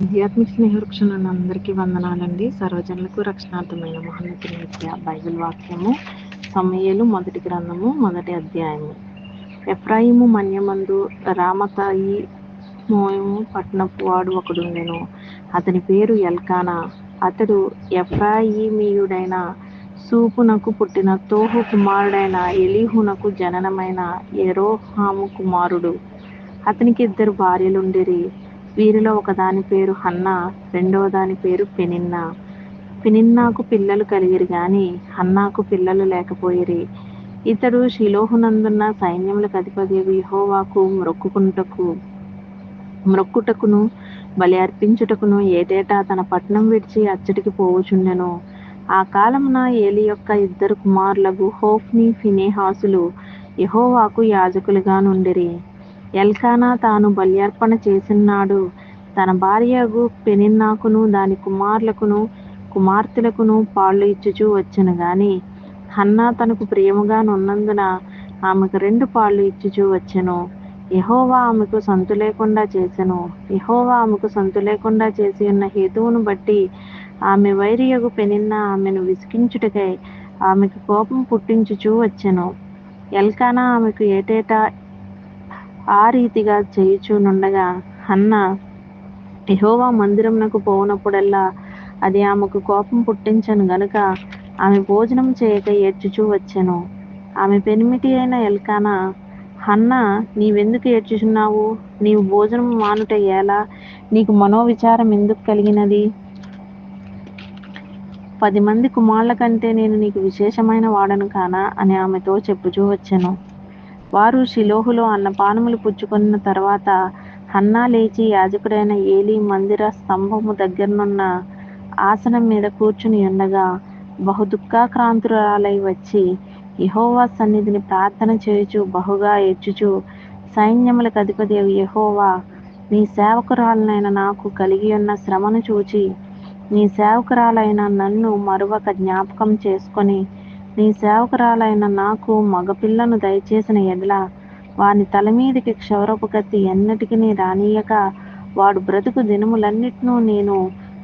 ఆధ్యాత్మిక స్నేహవృక్షణను అందరికీ వందనాలండి. సర్వజనులకు రక్షణార్థమైన మహోన్నత నిత్య బైబిల్ వాక్యము సమయలు మొదటి గ్రంథము మొదటి అధ్యాయము. ఎఫ్రాయిము మన్యమందు రామతాయి మోయము పట్టణపు వాడు ఒకడుండెను. అతని పేరు ఎల్కానా. అతడు ఎఫ్రాయిమీయుడైన సూపునకు పుట్టిన తోహు కుమారుడైన ఎలీహునకు జననమైన ఎరోహాము కుమారుడు. అతనికి ఇద్దరు భార్యలుండిరి. వీరిలో ఒకదాని పేరు హన్నా రెండవ దాని పేరు పెనిన్నా పెనిన్నాకు పిల్లలు కలిగిరి గాని హన్నాకు పిల్లలు లేకపోయిరి. ఇతడు శిలోహునందున్న సైన్యములకు అధిపతి యెహోవాకు మ్రొక్కుకుంటకు మ్రొక్కుటకును బలి అర్పించుటకును ఏటేటా తన పట్నం విడిచి అచ్చటికి పోవుచుండెను. ఆ కాలమున ఏలి యొక్క ఇద్దరు కుమారులకు హోఫ్ని ఫినేహాసులు యహోవాకు యాజకులుగా నుండిరి. ఎల్కానా తాను బల్యార్పణ చేసినాడు. తన భార్యగు పెనిన్నాకును దాని కుమారులకును కుమార్తెలకును పాళ్ళు ఇచ్చుచూ వచ్చెను గాని హన్నా తనకు ప్రియముగా నున్నందున ఆమెకు రెండు పాళ్ళు ఇచ్చుచూ వచ్చెను. యహోవా ఆమెకు సంతు లేకుండా చేసెను. యహోవా ఆమెకు సంతు లేకుండా చేసి ఉన్న హేతువును బట్టి ఆమె వైరియగు పెనిన్న ఆమెను విసిగించుటకై ఆమెకు కోపం పుట్టించుచూ వచ్చెను. ఎల్కానా ఆమెకు ఏటేటా ఆ రీతిగా చేయుచూనుండగా అన్న యహోవా మందిరంనకు పోవునప్పుడల్లా అది ఆమెకు కోపం పుట్టించను గనుక ఆమె భోజనం చేయక ఏడ్చుచూ వచ్చెను. ఆమె పెనిమిటి అయిన ఎల్కానా హన్న నీవెందుకు ఏడ్చుచున్నావు? నీవు భోజనం మానుట ఎలా? నీకు మనోవిచారం ఎందుకు కలిగినది? పది మంది కుమారుల కంటే నేను నీకు విశేషమైన వాడను కానా? అని ఆమెతో చెప్పుచూ వచ్చెను. వారు శిలోహులో అన్నపానములు పుచ్చుకున్న తర్వాత హన్నా లేచి యాజకుడైన ఏలి మందిర స్తంభము దగ్గరనున్న ఆసనం మీద కూర్చుని ఉండగా బహు దుఃఖాక్రాంతురాలై వచ్చి యహోవా సన్నిధిని ప్రార్థన చేయుచు బహుగా ఏడ్చుచు సైన్యములకు అధిపతి యహోవా నీ సేవకురాలనైన నాకు కలిగి ఉన్న శ్రమను చూచి నీ సేవకురాలైన నన్ను మరొక జ్ఞాపకం చేసుకొని నీ సేవకురాలైన నాకు మగపిల్లను దయచేసిన ఎడల వాని తల మీదకి క్షౌరపు కత్తి ఎన్నటికి రానియక. వాడు బ్రతుకు దినములన్నిటినూ నేను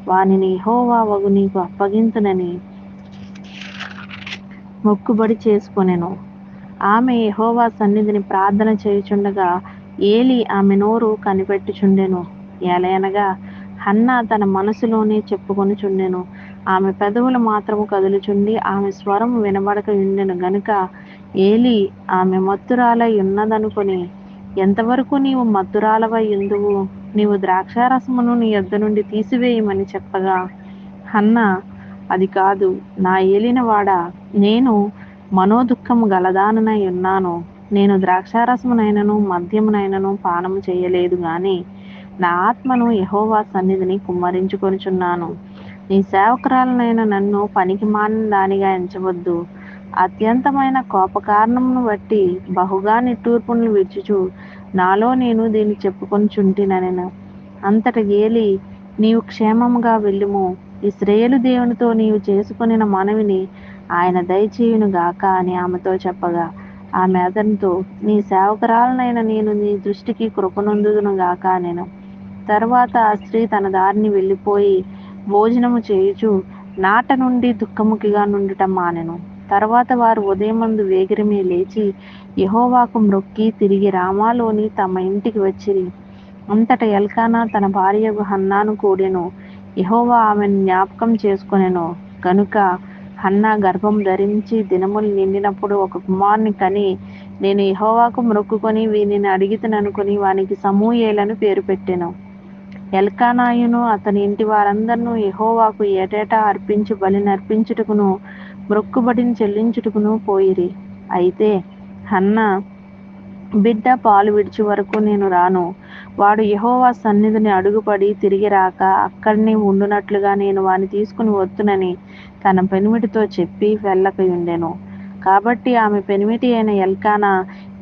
వానిని యెహోవా నీకు అప్పగింతునని మొక్కుబడి చేసుకొనెను. ఆమె యహోవా సన్నిధిని ప్రార్థన చేయుచుండగా ఏలి ఆమె నోరు కనిపెట్టుచుండెను. ఏలయనగా హన్నా తన మనసులోనే చెప్పుకొనుచుండెను. ఆమె పెదవులు మాత్రము కదులుచుండి ఆమె స్వరం వినబడక ఉండెను గనుక ఏలి ఆమె మత్తురాలై ఉన్నదనుకొని ఎంతవరకు నీవు మత్తురాలవై ఎందువు? నీవు ద్రాక్షారసమును నీ యొద్ద నుండి తీసివేయమని చెప్పగా హన్న అది కాదు. నా ఏలినవాడా నేను మనోదుఖము గలదాననై ఉన్నాను. నేను ద్రాక్షారసమునైనను మద్యమునైనను పానము చేయలేదు గాని నా ఆత్మను యహోవా సన్నిధిని కుమ్మరించుకొనుచున్నాను. నీ సేవకురాలనైన నన్ను పనికి మాలిన దానిగా ఎంచవద్దు. అత్యంతమైన కోపకారణమును బట్టి బహుగా నిట్టూర్పును విడుచుచు నాలో నేను దీన్ని చెప్పుకొనిచుంటినెను అంతట గేలి నీవు క్షేమంగా వెళ్ళుము. ఇస్రేయలు దేవునితో నీవు చేసుకొనిన మనవిని ఆయన దయచేయును గాక అని ఆమెతో చెప్పగా ఆమె అతనితో నీ సేవకురాలనైన నేను నీ దృష్టికి కృపనొందుదును గాక నేను తర్వాత ఆ స్త్రీ తన దారిని వెళ్ళిపోయి భోజనము చేయుచు నాట నుండి దుఃఖముఖిగా నుండుట మానెను. తర్వాత వారు ఉదయమందు వేగిరమే లేచి యహోవాకు మ్రొక్కి తిరిగి రామాలోని తమ ఇంటికి వచ్చిరి. అంతట ఎల్కానా తన భార్యకు హన్నాను కూడెను. యహోవా ఆమెను జ్ఞాపకం చేసుకొనెను. కనుక హన్నా గర్భం ధరించి దినములు నిండినప్పుడు ఒక కుమారుని కని నేను యహోవాకు మొక్కుకొని వీనిని అడిగితననుకొని వానికి సమూహేలను పేరు పెట్టాను. ఎల్కానాయును అతని ఇంటి వారందరినూ యహోవాకు ఏటేటా అర్పించి బలి నర్పించుటకును మ్రొక్కుబడిని చెల్లించుటకును పోయిరి. అయితే హన్న బిడ్డ పాలు విడిచి వరకు నేను రాను. వాడు యహోవా సన్నిధిని అడుగుపడి తిరిగి రాక అక్కడనే ఉండునట్లుగా నేను వాని తీసుకుని వద్దునని తన పెనిమిటితో చెప్పి వెళ్ళకయుండెను కాబట్టి ఆమె పెనిమిటి అయిన ఎల్కానా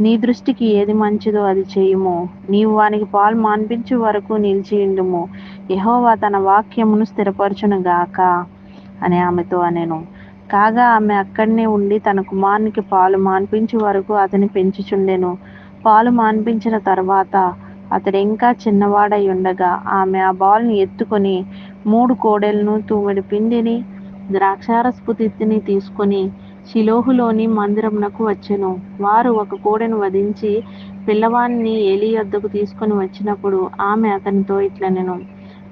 నీ దృష్టికి ఏది మంచిదో అది చేయుము. నీవు వానికి పాలు మాన్పించు వరకు నిలిచియుండుము యహోవా తన వాక్యమును స్థిరపరచును గాక అని ఆమెతో అనెను. కాగా ఆమె అక్కడనే ఉండి తన కుమారునికి పాలు మాన్పించే వరకు అతని పెంచుచుండెను. పాలు మాన్పించిన తర్వాత అతడు ఇంకా చిన్నవాడై ఉండగా ఆమె ఆ బాల్ని ఎత్తుకొని మూడు కోడెలను తూమెడు పిండిని ద్రాక్షారసపు తిత్తిని తీసుకొని శిలోహులోని మందిరమునకు వచ్చెను. వారు ఒక కోడెను వధించి పిల్లవాడిని ఏలి వద్దకు తీసుకొని వచ్చినప్పుడు ఆమె అతనితో ఇట్లనెను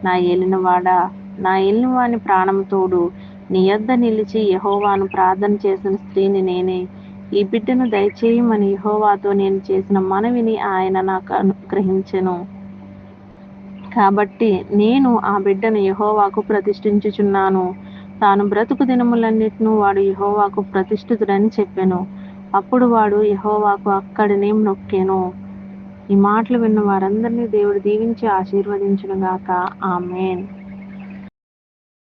నా ఏలినవాడా నా ఏలినవాని ప్రాణము తోడు నీ యొద్ద నిలిచి యహోవాను ప్రార్థన చేసిన స్త్రీని నేనే. ఈ బిడ్డను దయచేయమని యహోవాతో నేను చేసిన మనవిని ఆయన నాకు అనుగ్రహించెను. కాబట్టి నేను ఆ బిడ్డను యహోవాకు ప్రతిష్ఠించుచున్నాను. తాను బ్రతుకు దినములన్నిటిను వాడు యహోవాకు ప్రతిష్ఠితుడని చెప్పాను. అప్పుడు వాడు యహోవాకు అక్కడనే నొక్కెను ఈ మాటలు విన్న వారందరినీ దేవుడు దీవించి ఆశీర్వదించునుగాక. ఆమెన్.